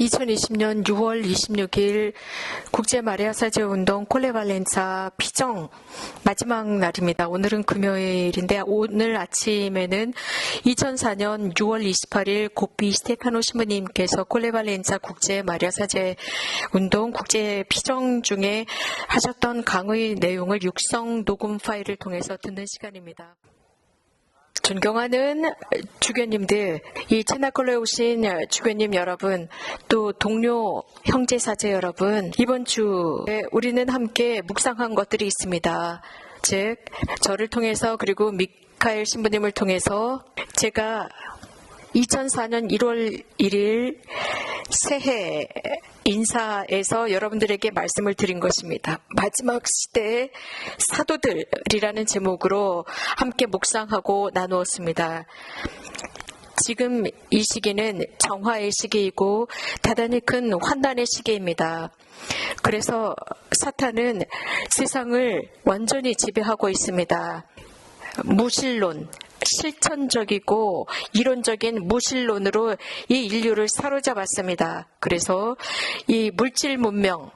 2020년 6월 26일 국제 마리아 사제 운동 콜레발렌사 피정 마지막 날입니다. 오늘은 금요일인데 오늘 아침에는 2004년 6월 28일 고비 스테파노 신부님께서 콜레발렌사 국제 마리아 사제 운동 국제 피정 중에 하셨던 강의 내용을 육성 녹음 파일을 통해서 듣는 시간입니다. 존경하는 주교님들, 이 채나콜로에 오신 주교님 여러분, 또 동료 형제 사제 여러분, 이번 주에 우리는 함께 묵상한 것들이 있습니다. 즉, 저를 통해서 그리고 미카엘 신부님을 통해서 제가 2004년 1월 1일 새해 인사에서 여러분들에게 말씀을 드린 것입니다. 마지막 시대의 사도들이라는 제목으로 함께 묵상하고 나누었습니다. 지금 이 시기는 정화의 시기이고 대단히 큰 환난의 시기입니다. 그래서 사탄은 세상을 완전히 지배하고 있습니다. 무신론, 실천적이고 이론적인 무신론으로 이 인류를 사로잡았습니다. 그래서 이 물질 문명,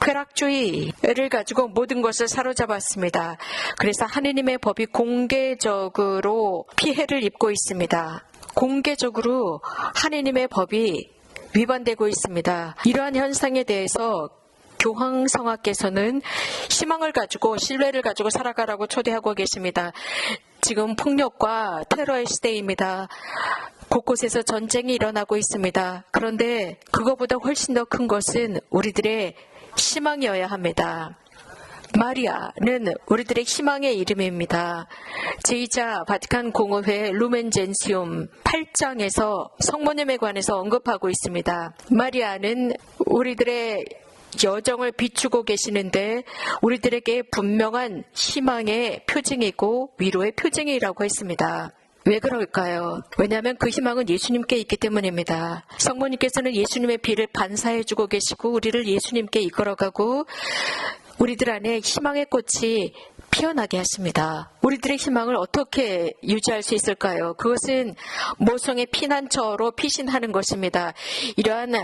쾌락주의를 가지고 모든 것을 사로잡았습니다. 그래서 하느님의 법이 공개적으로 피해를 입고 있습니다. 공개적으로 하느님의 법이 위반되고 있습니다. 이러한 현상에 대해서 교황성하께서는 희망을 가지고 신뢰를 가지고 살아가라고 초대하고 계십니다. 지금 폭력과 테러의 시대입니다. 곳곳에서 전쟁이 일어나고 있습니다. 그런데 그거보다 훨씬 더 큰 것은 우리들의 희망이어야 합니다. 마리아는 우리들의 희망의 이름입니다. 제2자 바티칸 공의회 루멘젠시움 8장에서 성모님에 관해서 언급하고 있습니다. 마리아는 우리들의 여정을 비추고 계시는데 우리들에게 분명한 희망의 표징이고 위로의 표징이라고 했습니다. 왜 그럴까요? 왜냐하면 그 희망은 예수님께 있기 때문입니다. 성모님께서는 예수님의 비를 반사해주고 계시고 우리를 예수님께 이끌어가고 우리들 안에 희망의 꽃이 피어나게 하십니다. 우리들의 희망을 어떻게 유지할 수 있을까요? 그것은 모성의 피난처로 피신하는 것입니다. 이러한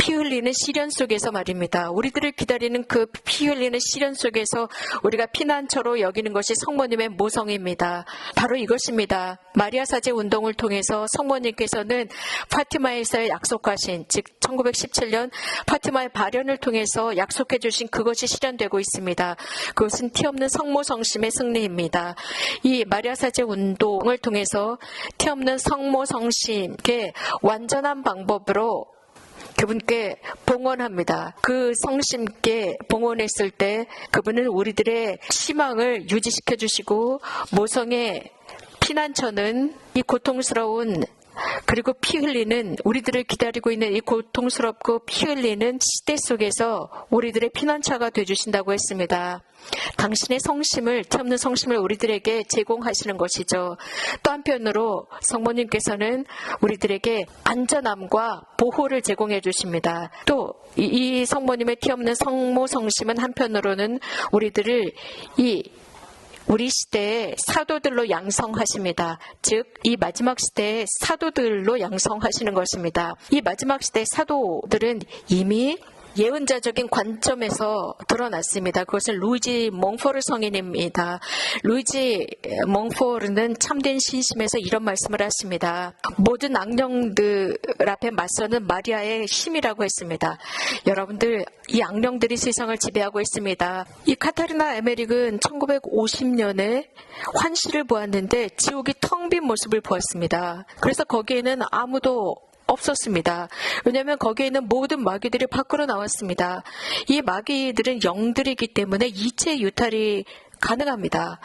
피 흘리는 시련 속에서 말입니다. 우리들을 기다리는 그 피 흘리는 시련 속에서 우리가 피난처로 여기는 것이 성모님의 모성입니다. 바로 이것입니다. 마리아 사제 운동을 통해서 성모님께서는 파티마에서 약속하신 즉 1917년 파티마의 발현을 통해서 약속해 주신 그것이 실현되고 있습니다. 그것은 티 없는 성모 성심의 승리입니다. 이 마리아 사제 운동을 통해서 티 없는 성모 성심의 완전한 방법으로 그분께 봉헌합니다. 그 성심께 봉헌했을 때 그분은 우리들의 희망을 유지시켜 주시고 모성의 피난처는 이 고통스러운 그리고 피 흘리는 우리들을 기다리고 있는 이 고통스럽고 피 흘리는 시대 속에서 우리들의 피난처가 되주신다고 했습니다. 당신의 성심을, 참는 성심을 우리들에게 제공하시는 것이죠. 또 한편으로 성모님께서는 우리들에게 안전함과 보호를 제공해 주십니다. 또 이 성모님의 티 없는 성모 성심은 한편으로는 우리들을 이 우리 시대의 사도들로 양성하십니다. 즉, 이 마지막 시대의 사도들로 양성하시는 것입니다. 이 마지막 시대의 사도들은 이미 예언자적인 관점에서 드러났습니다. 그것은 루이지 몽포르 성인입니다. 루이지 몽포르는 참된 신심에서 이런 말씀을 하십니다. 모든 악령들 앞에 맞서는 마리아의 힘이라고 했습니다. 여러분들 이 악령들이 세상을 지배하고 있습니다. 이 카타리나 에메릭은 1950년에 환시를 보았는데 지옥이 텅 빈 모습을 보았습니다. 그래서 거기에는 아무도 없었습니다. 왜냐하면 거기에 있는 모든 마귀들이 밖으로 나왔습니다. 이 마귀들은 영들이기 때문에 이체 유탈이 가능합니다.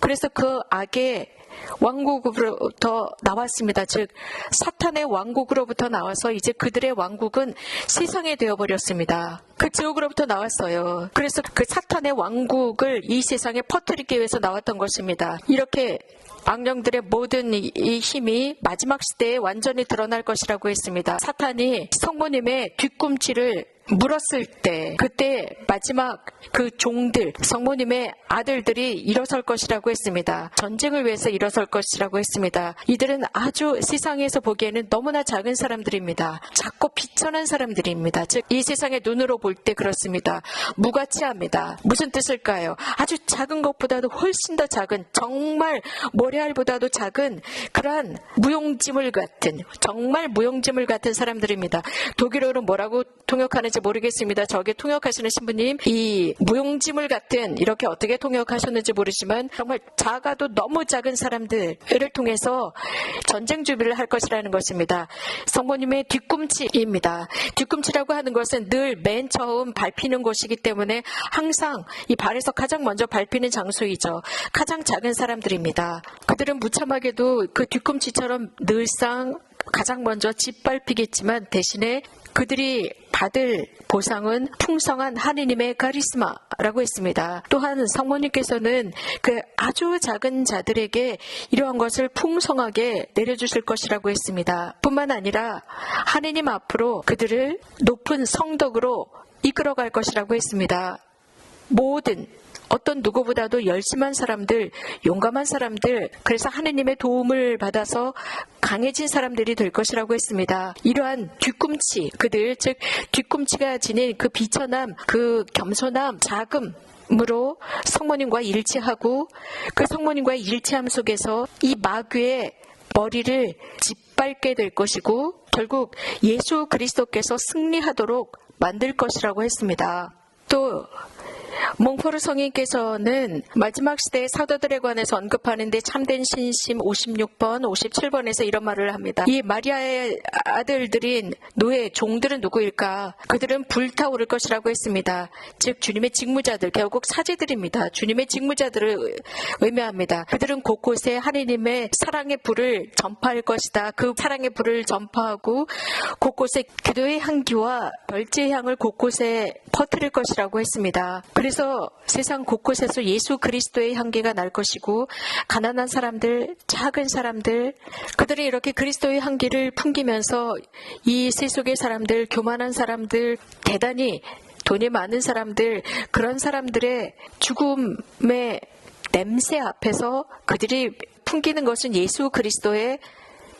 그래서 그 악의 왕국으로부터 나왔습니다. 즉 사탄의 왕국으로부터 나와서 이제 그들의 왕국은 세상에 되어 버렸습니다. 그 지옥으로부터 나왔어요. 그래서 그 사탄의 왕국을 이 세상에 퍼뜨리기 위해서 나왔던 것입니다. 이렇게 악령들의 모든 이 힘이 마지막 시대에 완전히 드러날 것이라고 했습니다. 사탄이 성모님의 뒤꿈치를 물었을 때 그때 마지막 그 종들 성모님의 아들들이 일어설 것이라고 했습니다. 전쟁을 위해서 일어설 것이라고 했습니다. 이들은 아주 세상에서 보기에는 너무나 작은 사람들입니다. 작고 빛 비천한 사람들입니다. 즉, 이 세상의 눈으로 볼 때 그렇습니다. 무가치합니다. 무슨 뜻일까요? 아주 작은 것보다도 훨씬 더 작은, 정말 모래알보다도 작은 그러한 무용지물 같은, 정말 무용지물 같은 사람들입니다. 독일어로 뭐라고 통역하는지 모르겠습니다. 저게 통역하시는 신부님, 이 무용지물 같은, 이렇게 어떻게 통역하셨는지 모르지만, 정말 작아도 너무 작은 사람들을 통해서 전쟁 준비를 할 것이라는 것입니다. 성모님의 뒤꿈치입니다. 뒤꿈치라고 하는 것은 늘 맨 처음 밟히는 곳이기 때문에 항상 이 발에서 가장 먼저 밟히는 장소이죠. 가장 작은 사람들입니다. 그들은 무참하게도 그 뒤꿈치처럼 늘상 가장 먼저 짓밟히겠지만 대신에 그들이 받을 보상은 풍성한 하느님의 카리스마라고 했습니다. 또한 성모님께서는 그 아주 작은 자들에게 이러한 것을 풍성하게 내려주실 것이라고 했습니다. 뿐만 아니라 하느님 앞으로 그들을 높은 성덕으로 이끌어갈 것이라고 했습니다. 모든 어떤 누구보다도 열심한 사람들, 용감한 사람들, 그래서 하느님의 도움을 받아서 강해진 사람들이 될 것이라고 했습니다. 이러한 뒤꿈치, 그들, 즉, 뒤꿈치가 지닌 그 비천함, 그 겸손함, 자금, 으로 성모님과 일치하고 그 성모님과의 일치함 속에서 이 마귀의 머리를 짓밟게 될 것이고 결국 예수 그리스도께서 승리하도록 만들 것이라고 했습니다. 또 몽포르 성인께서는 마지막 시대의 사도들에 관해서 언급하는데 참된 신심 56번, 57번에서 이런 말을 합니다. 이 마리아의 아들들인 노예, 종들은 누구일까? 그들은 불타오를 것이라고 했습니다. 즉, 주님의 직무자들, 결국 사제들입니다. 주님의 직무자들을 의미합니다. 그들은 곳곳에 하느님의 사랑의 불을 전파할 것이다. 그 사랑의 불을 전파하고 곳곳에 기도의 향기와 별제의 향을 곳곳에 퍼뜨릴 것이라고 했습니다. 그래서 세상 곳곳에서 예수 그리스도의 향기가 날 것이고 가난한 사람들, 작은 사람들, 그들이 이렇게 그리스도의 향기를 풍기면서 이 세속의 사람들, 교만한 사람들, 대단히 돈이 많은 사람들, 그런 사람들의 죽음의 냄새 앞에서 그들이 풍기는 것은 예수 그리스도의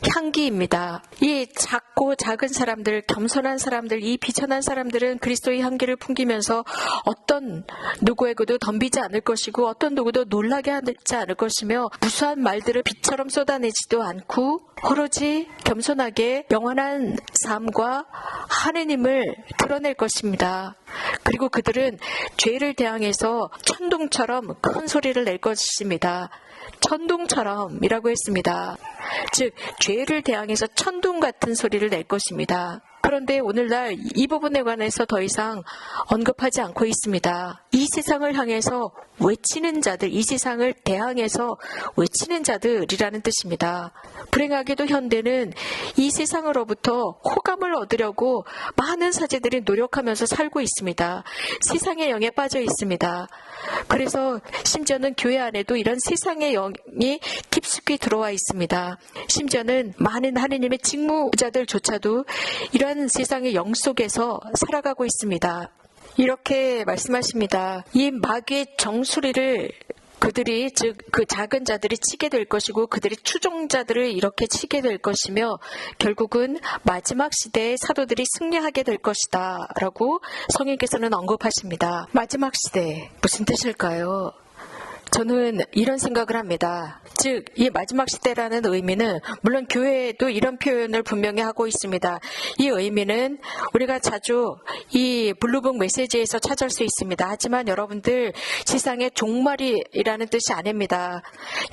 향기입니다. 이 작고 작은 사람들, 겸손한 사람들, 이 비천한 사람들은 그리스도의 향기를 풍기면서 어떤 누구에게도 덤비지 않을 것이고 어떤 누구도 놀라게 하지 않을 것이며 무수한 말들을 빛처럼 쏟아내지도 않고 오로지 겸손하게 영원한 삶과 하느님을 드러낼 것입니다. 그리고 그들은 죄를 대항해서 천둥처럼 큰 소리를 낼 것입니다. 천둥처럼이라고 했습니다. 즉, 죄를 대항해서 천둥 같은 소리를 낼 것입니다. 그런데 오늘날 이 부분에 관해서 더 이상 언급하지 않고 있습니다. 이 세상을 향해서 외치는 자들, 이 세상을 대항해서 외치는 자들이라는 뜻입니다. 불행하게도 현대는 이 세상으로부터 호감을 얻으려고 많은 사제들이 노력하면서 살고 있습니다. 세상의 영에 빠져 있습니다. 그래서 심지어는 교회 안에도 이런 세상의 영이 깊숙이 들어와 있습니다. 심지어는 많은 하느님의 직무자들조차도 이러한 세상의 영 속에서 살아가고 있습니다. 이렇게 말씀하십니다. 이 마귀의 정수리를 그들이 즉 그 작은 자들이 치게 될 것이고 그들이 추종자들을 이렇게 치게 될 것이며 결국은 마지막 시대에 사도들이 승리하게 될 것이다라고 성인께서는 언급하십니다. 마지막 시대 무슨 뜻일까요? 저는 이런 생각을 합니다. 즉, 이 마지막 시대라는 의미는, 물론 교회에도 이런 표현을 분명히 하고 있습니다. 이 의미는 우리가 자주 이 블루북 메시지에서 찾을 수 있습니다. 하지만 여러분들 세상의 종말이라는 뜻이 아닙니다.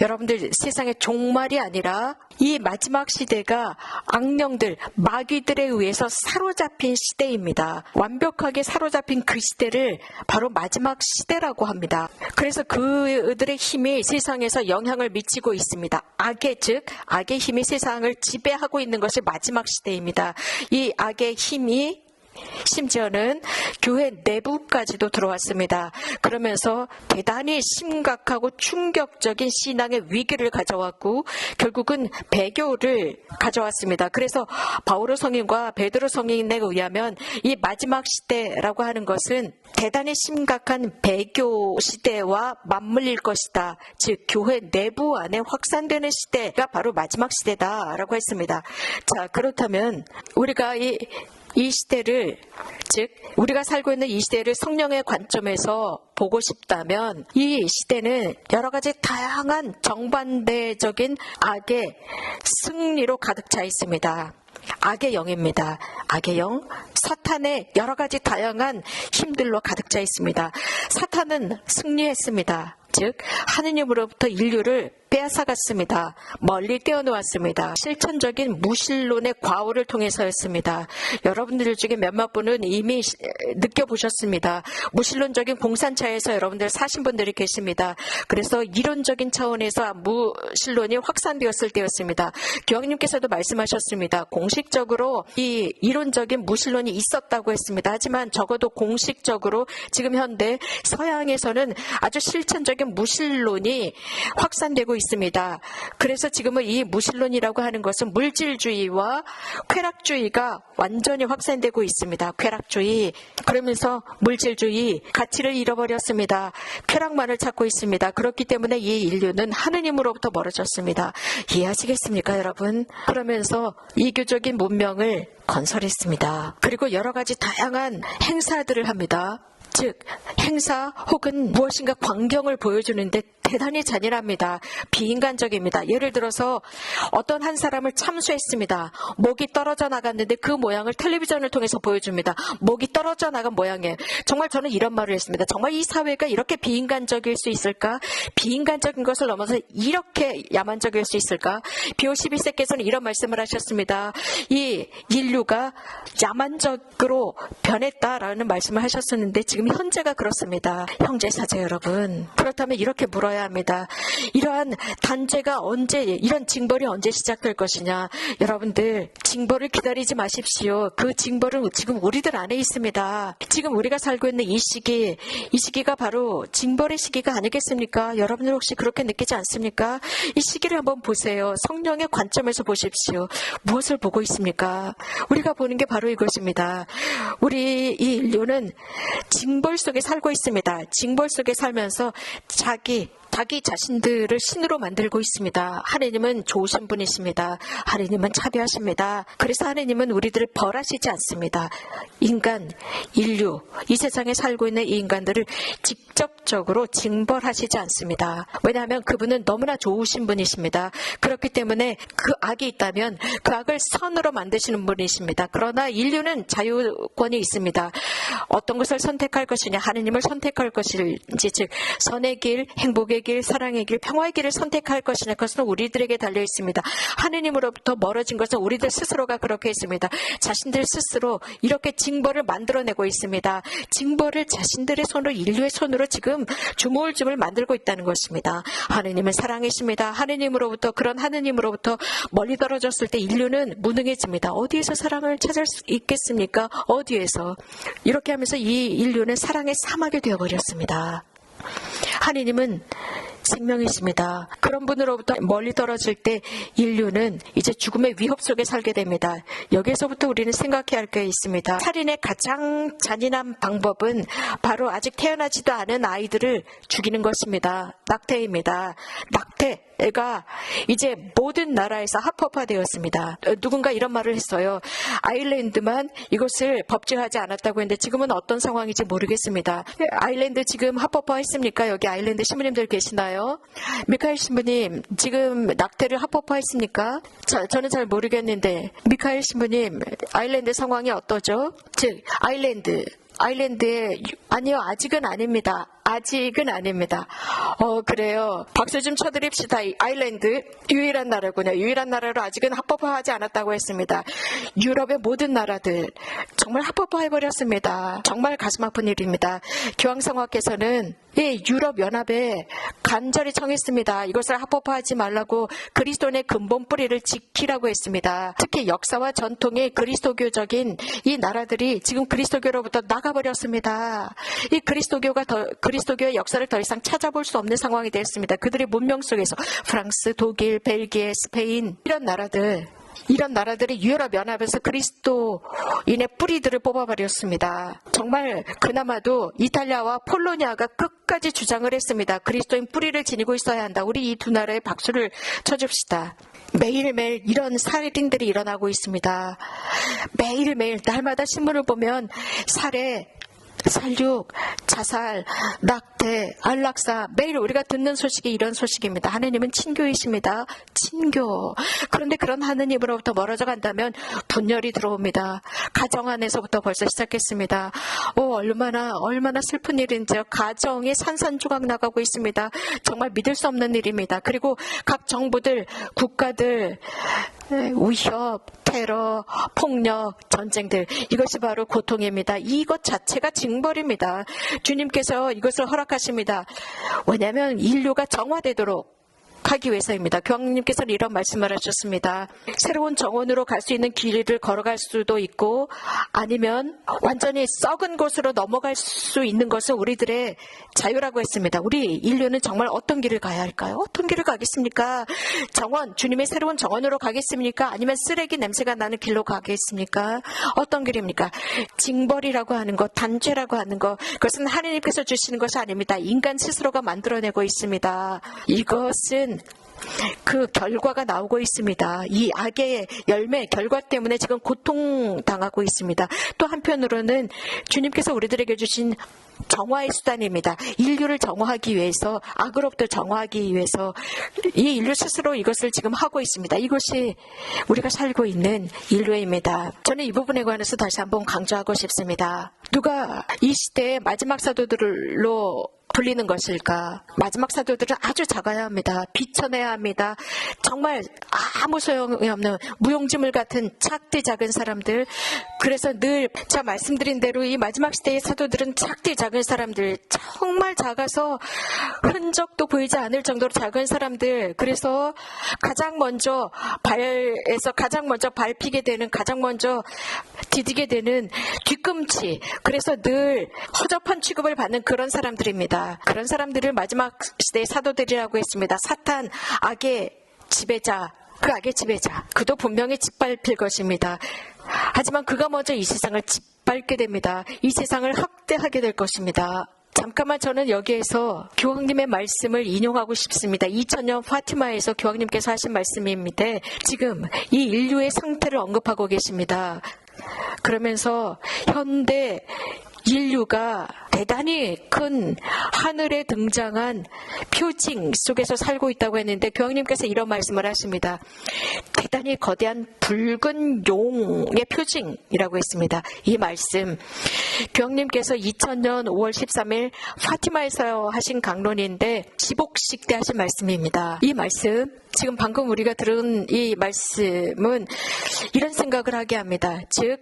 여러분들 세상의 종말이 아니라 이 마지막 시대가 악령들, 마귀들에 의해서 사로잡힌 시대입니다. 완벽하게 사로잡힌 그 시대를 바로 마지막 시대라고 합니다. 그래서 그들의 힘이 세상에서 영향을 미치고 있습니다. 악의 즉 악의 힘이 세상을 지배하고 있는 것이 마지막 시대입니다. 이 악의 힘이 심지어는 교회 내부까지도 들어왔습니다. 그러면서 대단히 심각하고 충격적인 신앙의 위기를 가져왔고 결국은 배교를 가져왔습니다. 그래서 바오로 성인과 베드로 성인에 의하면 이 마지막 시대라고 하는 것은 대단히 심각한 배교 시대와 맞물릴 것이다. 즉 교회 내부 안에 확산되는 시대가 바로 마지막 시대다라고 했습니다. 자 그렇다면 우리가 이 이 시대를 즉 우리가 살고 있는 이 시대를 성령의 관점에서 보고 싶다면 이 시대는 여러 가지 다양한 정반대적인 악의 승리로 가득 차 있습니다. 악의 영입니다. 악의 영, 사탄의 여러 가지 다양한 힘들로 가득 차 있습니다. 사탄은 승리했습니다. 즉 하느님으로부터 인류를 빼앗아갔습니다. 멀리 떼어놓았습니다. 실천적인 무신론의 과오를 통해서였습니다. 여러분들 중에 몇몇 분은 이미 시- 느껴보셨습니다. 무신론적인 공산차에서 여러분들 사신 분들이 계십니다. 그래서 이론적인 차원에서 무신론이 확산되었을 때였습니다. 교황님께서도 말씀하셨습니다. 공식적으로 이 이론적인 무신론이 있었다고 했습니다. 하지만 적어도 공식적으로 지금 현대 서양에서는 아주 실천적인 무신론이 확산되고 있습니다. 그래서 지금은 이 무신론이라고 하는 것은 물질주의와 쾌락주의가 완전히 확산되고 있습니다. 쾌락주의. 그러면서 물질주의, 가치를 잃어버렸습니다. 쾌락만을 찾고 있습니다. 그렇기 때문에 이 인류는 하느님으로부터 멀어졌습니다. 이해하시겠습니까, 여러분? 그러면서 이교적인 문명을 건설했습니다. 그리고 여러 가지 다양한 행사들을 합니다. 즉 행사 혹은 무엇인가 광경을 보여주는데 대단히 잔인합니다. 비인간적입니다. 예를 들어서 어떤 한 사람을 참수했습니다. 목이 떨어져 나갔는데 그 모양을 텔레비전을 통해서 보여줍니다. 목이 떨어져 나간 모양이에요. 정말 저는 이런 말을 했습니다. 정말 이 사회가 이렇게 비인간적일 수 있을까? 비인간적인 것을 넘어서 이렇게 야만적일 수 있을까? 비오 11세께서는 이런 말씀을 하셨습니다. 이 인류가 야만적으로 변했다라는 말씀을 하셨었는데 지금 현재가 그렇습니다. 형제 사제 여러분. 그렇다면 이렇게 물어야 합니다. 이러한 단죄가 언제 이런 징벌이 언제 시작될 것이냐? 여러분들 징벌을 기다리지 마십시오. 그 징벌은 지금 우리들 안에 있습니다. 지금 우리가 살고 있는 이 시기, 이 시기가 바로 징벌의 시기가 아니겠습니까? 여러분들 혹시 그렇게 느끼지 않습니까? 이 시기를 한번 보세요. 성령의 관점에서 보십시오. 무엇을 보고 있습니까? 우리가 보는 게 바로 이것입니다. 우리 이 인류는 징벌 속에 살고 있습니다. 징벌 속에 살면서 자기 자기 자신들을 신으로 만들고 있습니다. 하느님은 좋으신 분이십니다. 하느님은 차비하십니다. 그래서 하느님은 우리들을 벌하시지 않습니다. 인간, 인류, 이 세상에 살고 있는 이 인간들을 직접적으로 징벌하시지 않습니다. 왜냐하면 그분은 너무나 좋으신 분이십니다. 그렇기 때문에 그 악이 있다면 그 악을 선으로 만드시는 분이십니다. 그러나 인류는 자유권이 있습니다. 어떤 것을 선택할 것이냐, 하느님을 선택할 것인지, 즉 선의 길, 행복 의 길, 사랑의 길, 평화의 길을 선택할 것이냐, 그것은 우리들에게 달려 있습니다. 하느님으로부터 멀어진 것은 우리들 스스로가 그렇게 했습니다. 자신들 스스로 이렇게 징벌을 만들어내고 있습니다. 징벌을 자신들의 손으로 인류의 손으로 지금 주물주물 만들고 있다는 것입니다. 하느님은 사랑이십니다. 하느님으로부터 그런 하느님으로부터 멀리 떨어졌을 때 인류는 무능해집니다. 어디에서 사랑을 찾을 수 있겠습니까? 어디에서? 이렇게 하면서 이 인류는 사랑의 사막이 되어버렸습니다. 하느님은 생명이십니다. 그런 분으로부터 멀리 떨어질 때 인류는 이제 죽음의 위협 속에 살게 됩니다. 여기에서부터 우리는 생각해야 할 게 있습니다. 살인의 가장 잔인한 방법은 바로 아직 태어나지도 않은 아이들을 죽이는 것입니다. 낙태입니다. 낙태 가 이제 모든 나라에서 합법화되었습니다. 어, 누군가 이런 말을 했어요. 아일랜드만 이것을 법제화하지 않았다고 했는데 지금은 어떤 상황인지 모르겠습니다. 아일랜드 지금 합법화했습니까? 여기 아일랜드 신부님들 계시나요? 미카엘 신부님 지금 낙태를 합법화했습니까? 저, 저는 잘 모르겠는데 미카엘 신부님 아일랜드 상황이 어떠죠? 즉 아일랜드 아일랜드에 유- 아니요 아직은 아닙니다. 아직은 아닙니다. 어 그래요. 박수 좀 쳐드립시다. 이 아일랜드 유일한 나라군요. 유일한 나라로 아직은 합법화하지 않았다고 했습니다. 유럽의 모든 나라들 정말 합법화해버렸습니다. 정말 가슴 아픈 일입니다. 교황성화께서는 이 유럽 연합에 간절히 청했습니다. 이것을 합법화하지 말라고 그리스도의 근본 뿌리를 지키라고 했습니다. 특히 역사와 전통의 그리스도교적인 이 나라들이 지금 그리스도교로부터 나가버렸습니다. 이 그리스도교가 더 그리 스도교의 역사를 더 이상 찾아볼 수 없는 상황이 됐습니다. 그들의 문명 속에서 프랑스, 독일, 벨기에, 스페인 이런 나라들 이런 나라들이 유혈화 연합에서 그리스도인의 뿌리들을 뽑아버렸습니다. 정말 그나마도 이탈리아와 폴로니아가 끝까지 주장을 했습니다. 그리스도인 뿌리를 지니고 있어야 한다. 우리 이 두 나라에 박수를 쳐줍시다. 매일매일 이런 살인들이 일어나고 있습니다. 매일매일 날마다 신문을 보면 살해, 살육, 자살, 낙태, 안락사 매일 우리가 듣는 소식이 이런 소식입니다. 하느님은 친교이십니다. 친교. 그런데 그런 하느님으로부터 멀어져 간다면 분열이 들어옵니다. 가정 안에서부터 벌써 시작했습니다. 오 얼마나 얼마나 슬픈 일인지 가정이 산산조각 나가고 있습니다. 정말 믿을 수 없는 일입니다. 그리고 각 정부들, 국가들 위협, 테러, 폭력, 전쟁들 이것이 바로 고통입니다. 이것 자체가 징벌입니다. 주님께서 이것을 허락하십니다. 왜냐하면 인류가 정화되도록 하기 위해서입니다. 교황님께서는 이런 말씀을 하셨습니다. 새로운 정원으로 갈 수 있는 길을 걸어갈 수도 있고 아니면 완전히 썩은 곳으로 넘어갈 수 있는 것은 우리들의 자유라고 했습니다. 우리 인류는 정말 어떤 길을 가야 할까요? 어떤 길을 가겠습니까? 정원, 주님의 새로운 정원으로 가겠습니까? 아니면 쓰레기 냄새가 나는 길로 가겠습니까? 어떤 길입니까? 징벌이라고 하는 것, 단죄라고 하는 것, 그것은 하나님께서 주시는 것이 아닙니다. 인간 스스로가 만들어내고 있습니다. 이것은 그 결과가 나오고 있습니다. 이 악의 열매, 결과 때문에 지금 고통 당하고 있습니다. 또 한편으로는 주님께서 우리들에게 주신 정화의 수단입니다. 인류를 정화하기 위해서, 악으로부터 정화하기 위해서 이 인류 스스로 이것을 지금 하고 있습니다. 이것이 우리가 살고 있는 인류입니다. 저는 이 부분에 관해서 다시 한번 강조하고 싶습니다. 누가 이 시대의 마지막 사도들로 불리는 것일까? 마지막 사도들은 아주 작아야 합니다. 비춰내야 합니다. 정말 아무 소용이 없는 무용지물 같은 작디 작은 사람들. 그래서 늘 제가 말씀드린 대로 이 마지막 시대의 사도들은 작디 작은 사람들. 정말 작아서 흔적도 보이지 않을 정도로 작은 사람들. 그래서 가장 먼저 발에서 가장 먼저 밟히게 되는 가장 먼저 디디게 되는 뒤꿈치. 그래서 늘 허접한 취급을 받는 그런 사람들입니다. 그런 사람들을 마지막 시대의 사도들이라고 했습니다. 사탄, 악의 지배자, 그 악의 지배자. 그도 분명히 짓밟힐 것입니다. 하지만 그가 먼저 이 세상을 짓밟게 됩니다. 이 세상을 학대하게 될 것입니다. 잠깐만 저는 여기에서 교황님의 말씀을 인용하고 싶습니다. 2000년 파티마에서 교황님께서 하신 말씀입니다. 지금 이 인류의 상태를 언급하고 계십니다. 그러면서 현대 인류가 대단히 큰 하늘에 등장한 표징 속에서 살고 있다고 했는데 교황님께서 이런 말씀을 하십니다. 대단히 거대한 붉은 용의 표징이라고 했습니다. 이 말씀 교황님께서 2000년 5월 13일 파티마에서 하신 강론인데 지복식 때 하신 말씀입니다. 이 말씀 지금 방금 우리가 들은 이 말씀은 이런 생각을 하게 합니다. 즉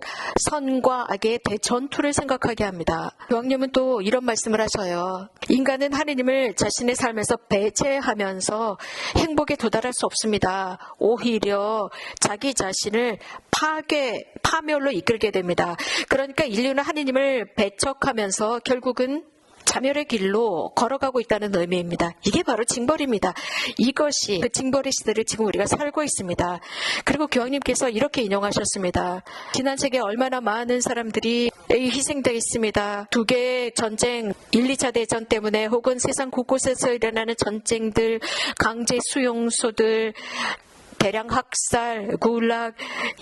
선과 악의 대전투를 생각하게 합니다. 교황님은 또 이런 말씀을 하셔요. 인간은 하느님을 자신의 삶에서 배제하면서 행복에 도달할 수 없습니다. 오히려 자기 자신을 파괴, 파멸로 이끌게 됩니다. 그러니까 인류는 하느님을 배척하면서 결국은 자멸의 길로 걸어가고 있다는 의미입니다. 이게 바로 징벌입니다. 이것이 그 징벌의 시대를 지금 우리가 살고 있습니다. 그리고 교황님께서 이렇게 인용하셨습니다. 지난 세기에 얼마나 많은 사람들이 희생되어 있습니다. 두 개의 전쟁, 1, 2차 대전 때문에 혹은 세상 곳곳에서 일어나는 전쟁들, 강제 수용소들, 대량 학살, 굴락,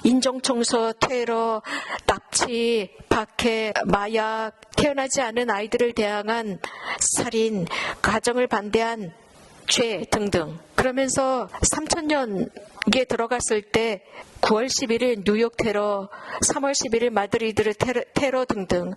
인종청소, 테러, 납치, 박해, 마약, 태어나지 않은 아이들을 대항한 살인, 가정을 반대한 죄 등등. 그러면서 3천년 에 들어갔을 때 9월 11일 뉴욕 테러, 3월 11일 마드리드 테러, 테러 등등.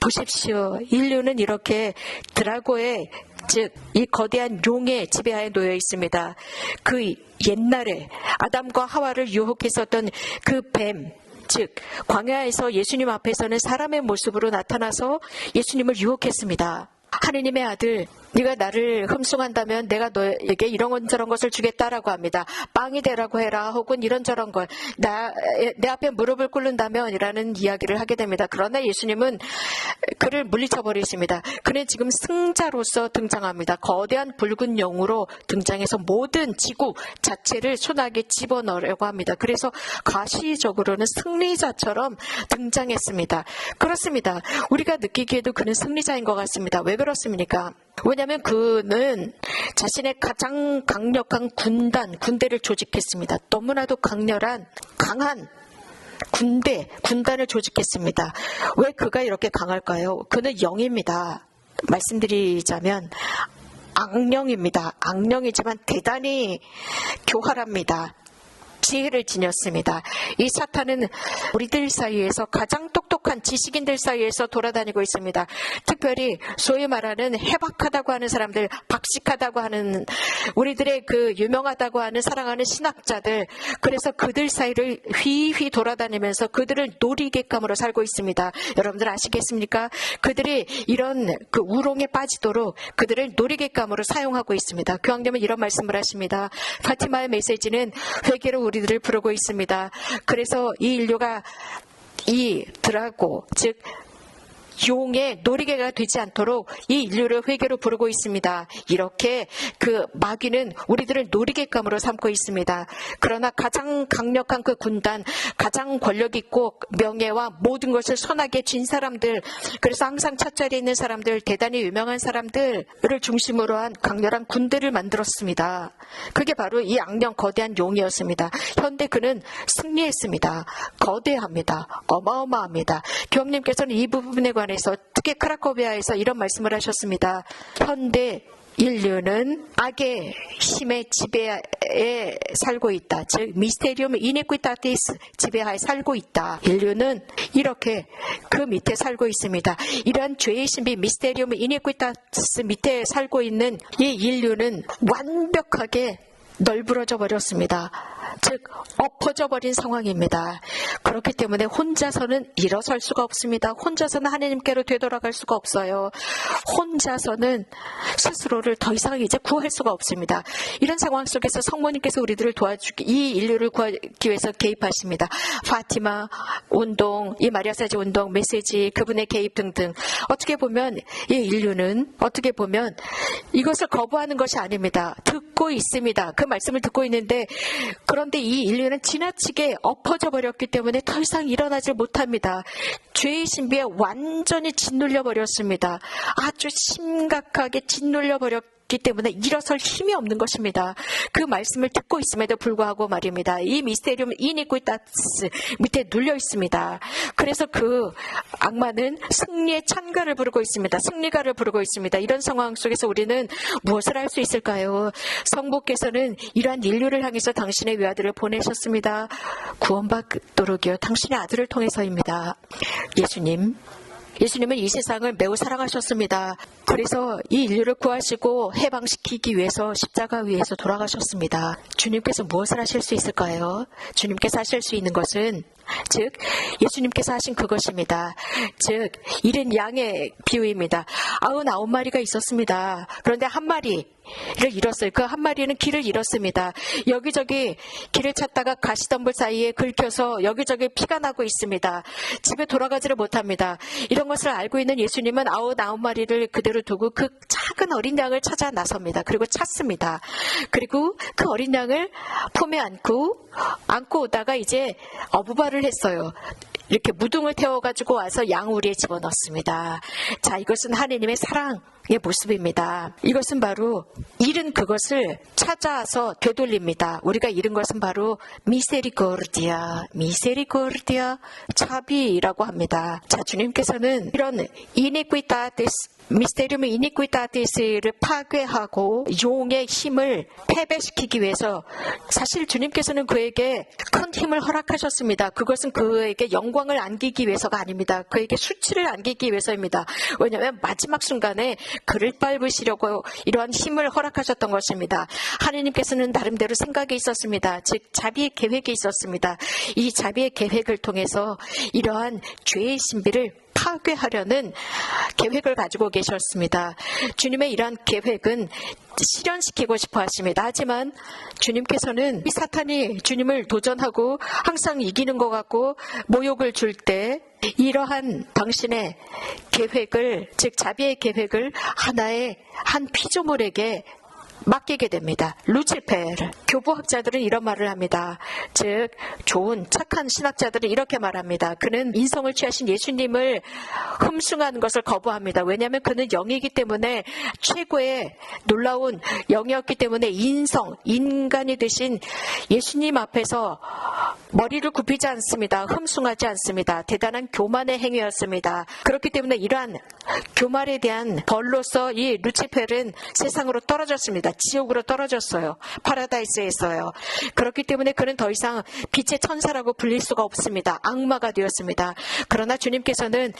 보십시오. 인류는 이렇게 드라고의 즉 이 거대한 용의 지배하에 놓여 있습니다. 그 옛날에 아담과 하와를 유혹했었던 그 뱀, 즉 광야에서 예수님 앞에서는 사람의 모습으로 나타나서 예수님을 유혹했습니다. 하느님의 아들 네가 나를 흠숭한다면 내가 너에게 이런 저런 것을 주겠다라고 합니다. 빵이 되라고 해라 혹은 이런저런 것. 나, 내 앞에 무릎을 꿇는다면 이라는 이야기를 하게 됩니다. 그러나 예수님은 그를 물리쳐 버리십니다. 그는 지금 승자로서 등장합니다. 거대한 붉은 영으로 등장해서 모든 지구 자체를 손아귀에 집어넣으려고 합니다. 그래서 가시적으로는 승리자처럼 등장했습니다. 그렇습니다. 우리가 느끼기에도 그는 승리자인 것 같습니다. 왜 그렇습니까? 왜냐하면 그는 자신의 가장 강력한 군단, 군대를 조직했습니다. 너무나도 강렬한, 강한 군대, 군단을 조직했습니다. 왜 그가 이렇게 강할까요? 그는 영입니다. 말씀드리자면 악령입니다. 악령이지만 대단히 교활합니다. 지혜를 지녔습니다. 이 사탄은 우리들 사이에서 가장 똑똑한 지식인들 사이에서 돌아다니고 있습니다. 특별히 소위 말하는 해박하다고 하는 사람들, 박식하다고 하는 우리들의 그 유명하다고 하는 사랑하는 신학자들, 그래서 그들 사이를 휘휘 돌아다니면서 그들을 놀이객감으로 살고 있습니다. 여러분들 아시겠습니까? 그들이 이런 그 우롱에 빠지도록 그들을 놀이객감으로 사용하고 있습니다. 교황님은 이런 말씀을 하십니다. 파티마의 메시지는 회개로 우리들을 부르고 있습니다. 그래서 이 인류가 이 드라고 즉 용의 놀이개가 되지 않도록 이 인류를 회개로 부르고 있습니다. 이렇게 그 마귀는 우리들을 놀이개감으로 삼고 있습니다. 그러나 가장 강력한 그 군단, 가장 권력 있고 명예와 모든 것을 손아귀에 쥔 사람들, 그래서 항상 첫자리에 있는 사람들, 대단히 유명한 사람들을 중심으로 한 강렬한 군대를 만들었습니다. 그게 바로 이 악령 거대한 용이었습니다. 현대 그는 승리했습니다. 거대합니다. 어마어마합니다. 교황님께서는 이 부분에 관해 서 특히 크라코비아에서 이런 말씀을 하셨습니다. 현대 인류는 악의 힘의 지배에 살고 있다. 즉 미스테리움 이니퀴타티스 지배하에 살고 있다. 인류는 이렇게 그 밑에 살고 있습니다. 이러한 죄의 신비 미스테리움 이니퀴타티스 밑에 살고 있는 이 인류는 완벽하게 널브러져 버렸습니다. 즉 엎어져 버린 상황입니다. 그렇기 때문에 혼자서는 일어설 수가 없습니다. 혼자서는 하나님께로 되돌아갈 수가 없어요. 혼자서는 스스로를 더 이상 이제 구할 수가 없습니다. 이런 상황 속에서 성모님께서 우리들을 도와주기 이 인류를 구하기 위해서 개입하십니다. 파티마 운동, 이 마리아사지 운동, 메시지, 그분의 개입 등등. 어떻게 보면 이 인류는 어떻게 보면 이것을 거부하는 것이 아닙니다. 듣 고 있습니다. 그 말씀을 듣고 있는데 그런데 이 인류는 지나치게 엎어져 버렸기 때문에 더 이상 일어나질 못합니다. 죄의 신비에 완전히 짓눌려 버렸습니다. 아주 심각하게 짓눌려 버렸기 때문에 일어설 힘이 없는 것입니다. 그 말씀을 듣고 있음에도 불구하고 말입니다. 이 미스테리움 이니쿠이타스 밑에 눌려 있습니다. 그래서 그 악마는 승리의 찬가를 부르고 있습니다. 승리가를 부르고 있습니다. 이런 상황 속에서 우리는 무엇을 할 수 있을까요? 성부께서는 이러한 인류를 향해서 당신의 외아들을 보내셨습니다. 구원받도록이요. 당신의 아들을 통해서입니다. 예수님. 예수님은 이 세상을 매우 사랑하셨습니다. 그래서 이 인류를 구하시고 해방시키기 위해서 십자가 위에서 돌아가셨습니다. 주님께서 무엇을 하실 수 있을까요? 주님께서 하실 수 있는 것은 즉 예수님께서 하신 그것입니다. 즉 일은 양의 비유입니다. 아흔 아홉 마리가 있었습니다. 그런데 한 마리 를 잃었어요. 그 한 마리는 길을 잃었습니다. 여기저기 길을 찾다가 가시덤불 사이에 긁혀서 여기저기 피가 나고 있습니다. 집에 돌아가지를 못합니다. 이런 것을 알고 있는 예수님은 아홉 아홉 마리를 그대로 두고 그 작은 어린 양을 찾아 나섭니다. 그리고 찾습니다. 그리고 그 어린 양을 품에 안고 안고 오다가 이제 어부 발을 했어요. 이렇게 무등을 태워가지고 와서 양우리에 집어넣습니다. 자, 이것은 하느님의 사랑 의 모습입니다. 이것은 바로 잃은 그것을 찾아서 되돌립니다. 우리가 잃은 것은 바로 미세리코르디아, 미세리코르디아, 차비라고 합니다. 자, 주님께서는 이런 이니퀴타티스 미스테리움 이니퀴타티스를 파괴하고 용의 힘을 패배시키기 위해서 사실 주님께서는 그에게 큰 힘을 허락하셨습니다. 그것은 그에게 영광을 안기기 위해서가 아닙니다. 그에게 수치를 안기기 위해서입니다. 왜냐하면 마지막 순간에 그를 밟으시려고 이러한 힘을 허락하셨던 것입니다. 하느님께서는 나름대로 생각이 있었습니다. 즉 자비의 계획이 있었습니다. 이 자비의 계획을 통해서 이러한 죄의 신비를 파괴하려는 계획을 가지고 계셨습니다. 주님의 이러한 계획은 실현시키고 싶어 하십니다. 하지만 주님께서는 이 사탄이 주님을 도전하고 항상 이기는 것 같고 모욕을 줄 때 이러한 당신의 계획을 즉 자비의 계획을 하나의 한 피조물에게 맡기게 됩니다. 루치페를. 교부학자들은 이런 말을 합니다. 즉, 좋은, 착한 신학자들은 이렇게 말합니다. 그는 인성을 취하신 예수님을 흠숭하는 것을 거부합니다. 왜냐하면 그는 영이기 때문에 최고의 놀라운 영이었기 때문에 인성, 인간이 되신 예수님 앞에서 머리를 굽히지 않습니다. 흠숭하지 않습니다. 대단한 교만의 행위였습니다. 그렇기 때문에 이러한 교만에 대한 벌로서 이 루치펠은 세상으로 떨어졌습니다. 지옥으로 떨어졌어요. 파라다이스에서요. 그렇기 때문에 그는 더 이상 빛의 천사라고 불릴 수가 없습니다. 악마가 되었습니다. 그러나 주님께서는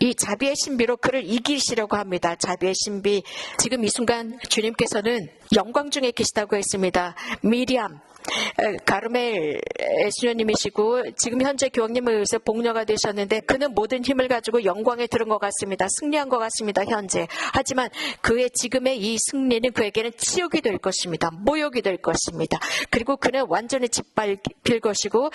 이 자비의 신비로 그를 이기시려고 합니다. 자비의 신비. 지금 이 순간 주님께서는 영광 중에 계시다고 했습니다. 미리암, 에, 가르멜 수녀님이시고 지금 현재 교황님에 의해서 복녀가 되셨는데 그는 모든 힘을 가지고 영광에 들은 것 같습니다. 승리한 것 같습니다. 현재. 하지만 그의 지금의 이 승리는 그에게는 치욕이 될 것입니다. 모욕이 될 것입니다. 그리고 그는 완전히 짓밟힐 것이고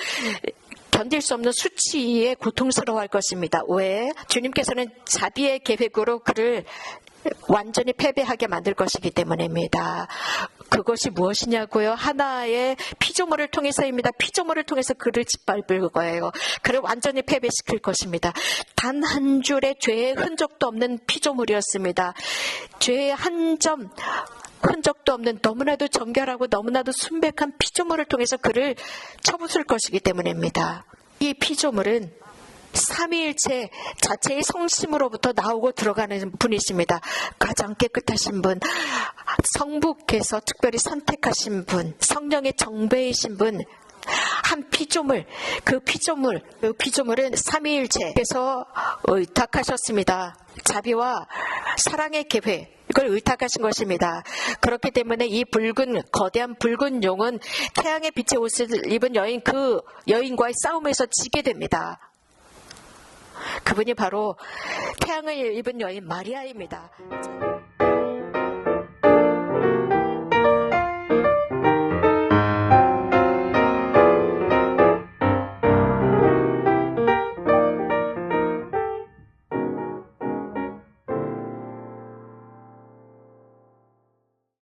견딜 수 없는 수치에 고통스러워할 것입니다. 왜? 주님께서는 자비의 계획으로 그를 완전히 패배하게 만들 것이기 때문입니다. 그것이 무엇이냐고요? 하나의 피조물을 통해서입니다. 피조물을 통해서 그를 짓밟을 거예요. 그를 완전히 패배시킬 것입니다. 단 한 줄의 죄의 흔적도 없는 피조물이었습니다. 죄의 한 점 흔적도 없는 너무나도 정결하고 너무나도 순백한 피조물을 통해서 그를 쳐부술 것이기 때문입니다. 이 피조물은 삼위일체 자체의 성심으로부터 나오고 들어가는 분이십니다. 가장 깨끗하신 분, 성부께서 특별히 선택하신 분, 성령의 정배이신 분, 한 피조물, 그 피조물, 그 피조물은 삼위일체께서 의탁하셨습니다. 자비와 사랑의 계획, 이걸 의탁하신 것입니다. 그렇기 때문에 이 붉은 거대한 붉은 용은 태양의 빛의 옷을 입은 여인 그 여인과의 싸움에서 지게 됩니다. 그분이 바로 태양을 입은 여인 마리아입니다.